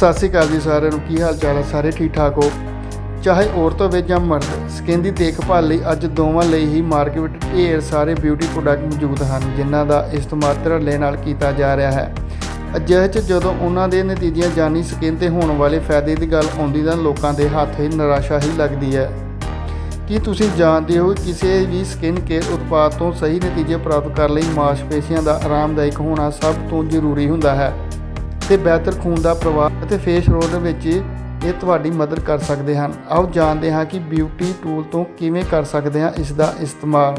ਸਤਿ ਸ਼੍ਰੀ ਅਕਾਲ ਜੀ ਸਾਰਿਆਂ ਨੂੰ। ਕੀ ਹਾਲ ਚਾਲ ਹੈ ਸਾਰੇ ਠੀਕ ਠਾਕ ਹੋ? ਚਾਹੇ ਔਰਤ ਹੋਵੇ ਜਾਂ ਮਰਦ, ਸਕਿਨ ਦੀ ਦੇਖਭਾਲ ਲਈ ਅੱਜ ਦੋਵਾਂ ਲਈ ਹੀ ਮਾਰਕੀਟ ਵਿੱਚ ਢੇਰ ਸਾਰੇ ਬਿਊਟੀ ਪ੍ਰੋਡਕਟ ਮੌਜੂਦ ਹਨ, ਜਿਨ੍ਹਾਂ ਦਾ ਇਸਤੇਮਾਲ ਧੜੱਲੇ ਨਾਲ ਕੀਤਾ ਜਾ ਰਿਹਾ ਹੈ। ਅਜਿਹੇ 'ਚ ਜਦੋਂ ਉਹਨਾਂ ਦੇ ਨਤੀਜਿਆਂ ਜਾਨੀ ਸਕਿਨ ਤੇ ਹੋਣ ਵਾਲੇ ਫਾਇਦੇ ਦੀ ਗੱਲ ਆਉਂਦੀ ਤਾਂ ਲੋਕਾਂ ਦੇ ਹੱਥ ਹੀ ਨਿਰਾਸ਼ਾ ਹੀ ਲੱਗਦੀ ਹੈ। ਕੀ ਤੁਸੀਂ ਜਾਣਦੇ ਹੋ ਕਿਸੇ ਵੀ ਸਕਿਨ ਕੇਅਰ ਉਤਪਾਦ ਤੋਂ ਸਹੀ ਨਤੀਜੇ ਪ੍ਰਾਪਤ ਕਰਨ ਲਈ ਮਾਸਪੇਸ਼ੀਆਂ ਦਾ ਆਰਾਮਦਾਇਕ ਹੋਣਾ ਸਭ ਤੋਂ ਜ਼ਰੂਰੀ ਹੁੰਦਾ ਹੈ? ਤੇ ਬਿਹਤਰ ਖੂਨ ਦਾ ਪ੍ਰਵਾਹ ਅਤੇ ਫੇਸ ਰੋਲ ਵਿੱਚ ਇਹ ਤੁਹਾਡੀ ਮਦਦ ਕਰ ਸਕਦੇ ਹਨ। ਆਓ ਜਾਣਦੇ ਹਾਂ ਕਿ ਬਿਊਟੀ ਟੂਲ ਤੋਂ ਕਿਵੇਂ ਕਰ ਸਕਦੇ ਹਾਂ ਇਸ ਦਾ ਇਸਤੇਮਾਲ।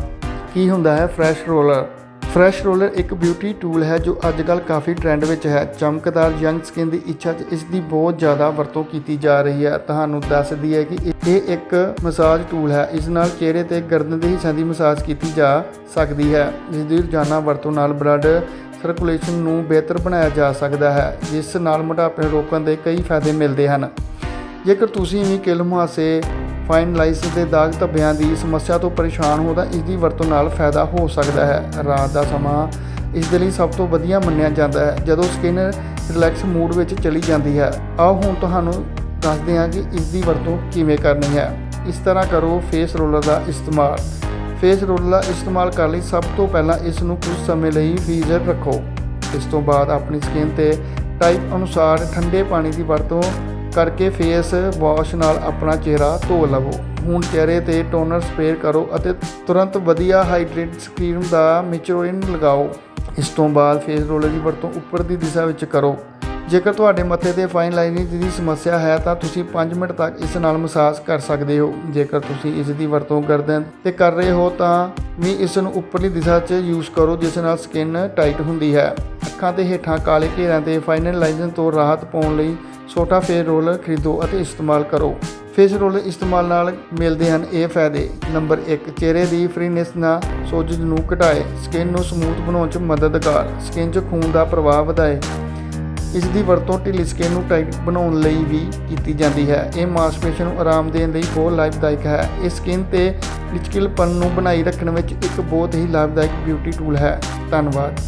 ਕੀ ਹੁੰਦਾ ਹੈ ਫਰੈਸ਼ ਰੋਲਰ? ਫਰੈਸ਼ ਰੋਲਰ ਇੱਕ ਬਿਊਟੀ ਟੂਲ ਹੈ ਜੋ ਅੱਜਕੱਲ ਕਾਫੀ ਟ੍ਰੈਂਡ ਵਿੱਚ ਹੈ। ਚਮਕਦਾਰ ਯੰਗ ਸਕਿਨ ਦੀ ਇੱਛਾ 'ਚ ਇਸ ਦੀ ਬਹੁਤ ਜ਼ਿਆਦਾ ਵਰਤੋਂ ਕੀਤੀ ਜਾ ਰਹੀ ਹੈ। ਤੁਹਾਨੂੰ ਦੱਸਦੀ ਹੈ ਕਿ ਇਹ ਇੱਕ ਮਸਾਜ ਟੂਲ ਹੈ। ਇਸ ਨਾਲ ਚਿਹਰੇ ਤੇ ਗਰਦਨ ਦੇ ਹਿੱਸਿਆਂ ਦੀ ਮਸਾਜ ਕੀਤੀ ਜਾ ਸਕਦੀ ਹੈ। ਜਿਸ ਦੀ ਰੋਜ਼ਾਨਾ ਵਰਤੋਂ ਨਾਲ ਬਲੱਡ ਸਰਕੂਲੇਸ਼ਨ ਨੂੰ ਬਿਹਤਰ ਬਣਾਇਆ ਜਾ ਸਕਦਾ ਹੈ, ਜਿਸ ਨਾਲ ਮੋਟਾਪੇ ਨੂੰ ਰੋਕਣ ਦੇ ਕਈ ਫਾਇਦੇ ਮਿਲਦੇ ਹਨ। ਜੇਕਰ ਤੁਸੀਂ ਵੀ ਕਿਲ ਮੁਹਾਸੇ ਫਾਈਨ ਲਾਈਨਸ ਦੇ ਦਾਗ ਧੱਬਿਆਂ ਦੀ ਸਮੱਸਿਆ ਤੋਂ ਪਰੇਸ਼ਾਨ ਹੋ, ਤਾਂ ਇਸ ਦੀ ਵਰਤੋਂ ਨਾਲ ਫਾਇਦਾ ਹੋ ਸਕਦਾ ਹੈ। ਰਾਤ ਦਾ ਸਮਾਂ ਇਸ ਦੇ ਲਈ ਸਭ ਤੋਂ ਵਧੀਆ ਮੰਨਿਆ ਜਾਂਦਾ ਹੈ, ਜਦੋਂ ਸਕਿਨ ਰਿਲੈਕਸ ਮੂਡ ਵਿੱਚ ਚਲੀ ਜਾਂਦੀ ਹੈ। ਆਓ ਹੁਣ ਤੁਹਾਨੂੰ ਦੱਸਦੇ ਹਾਂ ਕਿ ਇਸ ਦੀ ਵਰਤੋਂ ਕਿਵੇਂ ਕਰਨੀ ਹੈ। ਇਸ ਤਰ੍ਹਾਂ ਕਰੋ ਫੇਸ ਰੋਲਰ ਦਾ ਇਸਤੇਮਾਲ। ਫੇਸ ਰੋਲਰ ਦਾ ਇਸਤੇਮਾਲ ਕਰਨ ਲਈ ਸਭ ਤੋਂ ਪਹਿਲਾਂ ਇਸ ਨੂੰ ਕੁਝ ਸਮੇਂ ਲਈ ਫ੍ਰੀਜ਼ਰ ਰੱਖੋ। ਇਸ ਤੋਂ ਬਾਅਦ ਆਪਣੀ ਸਕਿਨ ਤੇ ਟਾਈਪ ਅਨੁਸਾਰ ਠੰਡੇ ਪਾਣੀ ਦੀ ਵਰਤੋਂ ਕਰਕੇ ਫੇਸ ਵਾਸ਼ ਨਾਲ ਆਪਣਾ ਚਿਹਰਾ ਧੋ ਲਵੋ। ਹੁਣ ਚਿਹਰੇ ਤੇ ਟੋਨਰ ਸਪਰੇਅ ਕਰੋ ਅਤੇ ਤੁਰੰਤ ਵਧੀਆ ਹਾਈਡਰੇਟ ਸਕਰੀਨ ਦਾ ਮਿਚਰੋਇਨ ਲਗਾਓ। ਇਸ ਤੋਂ ਬਾਅਦ ਫੇਸ ਰੋਲਰ ਦੀ ਵਰਤੋਂ ਉੱਪਰ ਦੀ ਦਿਸ਼ਾ ਵਿੱਚ ਕਰੋ। ਜੇਕਰ ਤੁਹਾਡੇ ਮੱਥੇ ਤੇ ਫਾਈਨ ਲਾਈਨਿੰਗ ਦੀ ਸਮੱਸਿਆ ਹੈ, ਤਾਂ ਤੁਸੀਂ 5 ਮਿੰਟ ਤੱਕ ਇਸ ਨਾਲ ਮਸਾਜ ਕਰ ਸਕਦੇ ਹੋ। ਜੇਕਰ ਤੁਸੀਂ ਇਸ ਦੀ ਵਰਤੋਂ ਕਰਦੇ ਤੇ ਕਰ ਰਹੇ ਹੋ, ਤਾਂ ਵੀ ਇਸ ਨੂੰ ਉੱਪਰਲੀ ਦਿਸ਼ਾ 'ਚ ਯੂਜ਼ ਕਰੋ, ਜਿਸ ਨਾਲ ਸਕਿਨ ਟਾਈਟ ਹੁੰਦੀ ਹੈ। ਅੱਖਾਂ ਤੇ ਹੇਠਾਂ ਕਾਲੇ ਘੇਰਿਆਂ ਤੇ ਫਾਈਨਲ ਲਾਈਨਿੰਗ ਤੋਂ ਰਾਹਤ ਪਾਉਣ ਲਈ ਛੋਟਾ ਫੇਸ ਰੋਲਰ ਖਰੀਦੋ ਅਤੇ ਇਸਤੇਮਾਲ ਕਰੋ। ਫੇਸ ਰੋਲਰ ਇਸਤੇਮਾਲ ਨਾਲ ਮਿਲਦੇ ਹਨ ਇਹ ਫਾਇਦੇ। ਨੰਬਰ 1 ਚਿਹਰੇ ਦੀ ਫ੍ਰੀਨੈਸ ਨਾਲ ਸੋਜਸ਼ ਨੂੰ ਘਟਾਏ। ਸਕਿਨ ਨੂੰ ਸਮੂਥ ਬਣਾਉਣ 'ਚ ਮਦਦਗਾਰ। ਸਕਿਨ 'ਚ ਖੂਨ ਦਾ ਪ੍ਰਵਾਹ ਵਧਾਏ। ਇਸ ਦੀ ਵਰਤੋਂ ਢਿੱਲੀ ਸਕਿਨ ਨੂੰ ਟਾਈਟ ਬਣਾਉਣ ਲਈ ਵੀ ਕੀਤੀ ਜਾਂਦੀ ਹੈ। ਇਹ ਮਾਸਪੇਸ਼ੀਆਂ ਨੂੰ ਆਰਾਮ ਦੇਣ ਲਈ ਬਹੁਤ ਲਾਭਦਾਇਕ ਹੈ। ਇਹ ਸਕਿਨ ਤੇ ਲਚਕੀਲਪਨ ਨੂੰ ਬਣਾਈ ਰੱਖਣ ਵਿੱਚ ਇੱਕ ਬਹੁਤ ਹੀ ਲਾਭਦਾਇਕ ਬਿਊਟੀ ਟੂਲ ਹੈ। ਧੰਨਵਾਦ।